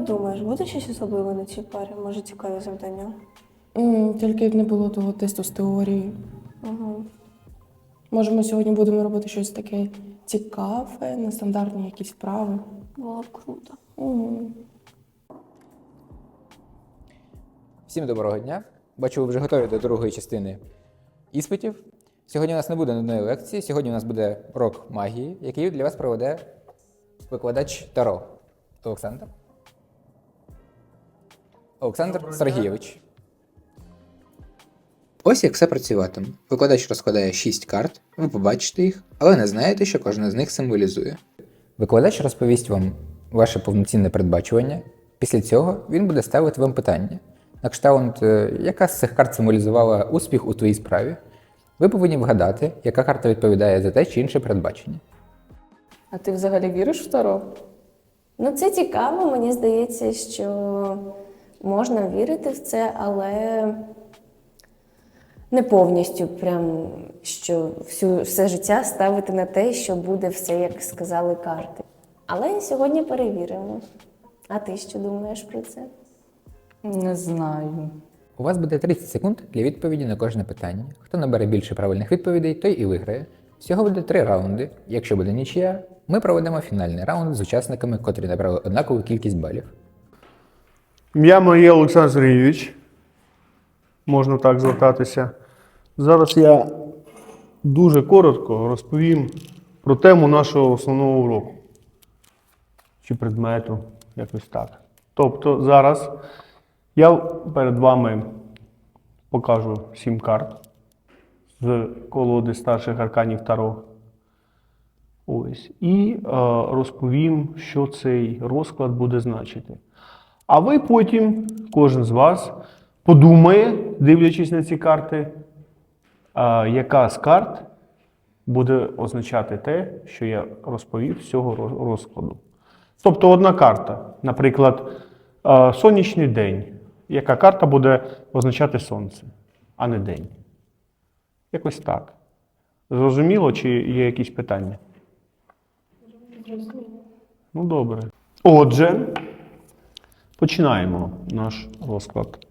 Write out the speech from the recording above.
як думаєш, буде щось особливе на цій парі? Може, цікаві завдання? М, Тільки не було того тесту з теорії. Угу. Може, ми сьогодні будемо робити щось таке цікаве, нестандартні якісь вправи. Було б круто. Угу. Всім доброго дня. Бачу, ви вже готові до другої частини іспитів. Сьогодні у нас не буде нудної лекції, сьогодні у нас буде урок магії, який для вас проведе викладач Таро Олександр. Олександр Сергійович. Ось як все працюватиме. Викладач розкладає 6 карт, ви побачите їх, але не знаєте, що кожна з них символізує. Викладач розповість вам ваше повноцінне передбачування. Після цього він буде ставити вам питання. На кшталт, е, яка з цих карт символізувала успіх у твоїй справі. Ви повинні вгадати, яка карта відповідає за те чи інше передбачення. А ти взагалі віриш в Таро? Ну, це цікаво. Мені здається, що можна вірити в це, але не повністю, прям що всю, все життя ставити на те, що буде все, як сказали карти. Але сьогодні перевіримо. А ти що думаєш про це? Не знаю. У вас буде 30 секунд для відповіді на кожне питання. Хто набере більше правильних відповідей, той і виграє. Всього буде три раунди. Якщо буде нічия, ми проведемо фінальний раунд з учасниками, котрі набрали однакову кількість балів. Ім'я моє Олександр Сергійович. Можна так звертатися. Зараз я дуже коротко розповім про тему нашого основного уроку. Чи предмету, якось так. Тобто зараз я перед вами покажу сім карт з колоди старших арканів Таро. Ось. І е, розповім, що цей розклад буде значити. А ви потім, кожен з вас, подумає, дивлячись на ці карти, яка з карт буде означати те, що я розповів з цього розкладу. Тобто одна карта, наприклад, сонячний день. Яка карта буде означати сонце, а не день? Якось так. Зрозуміло, чи є якісь питання? Ну, добре. Отже, починаємо наш розклад.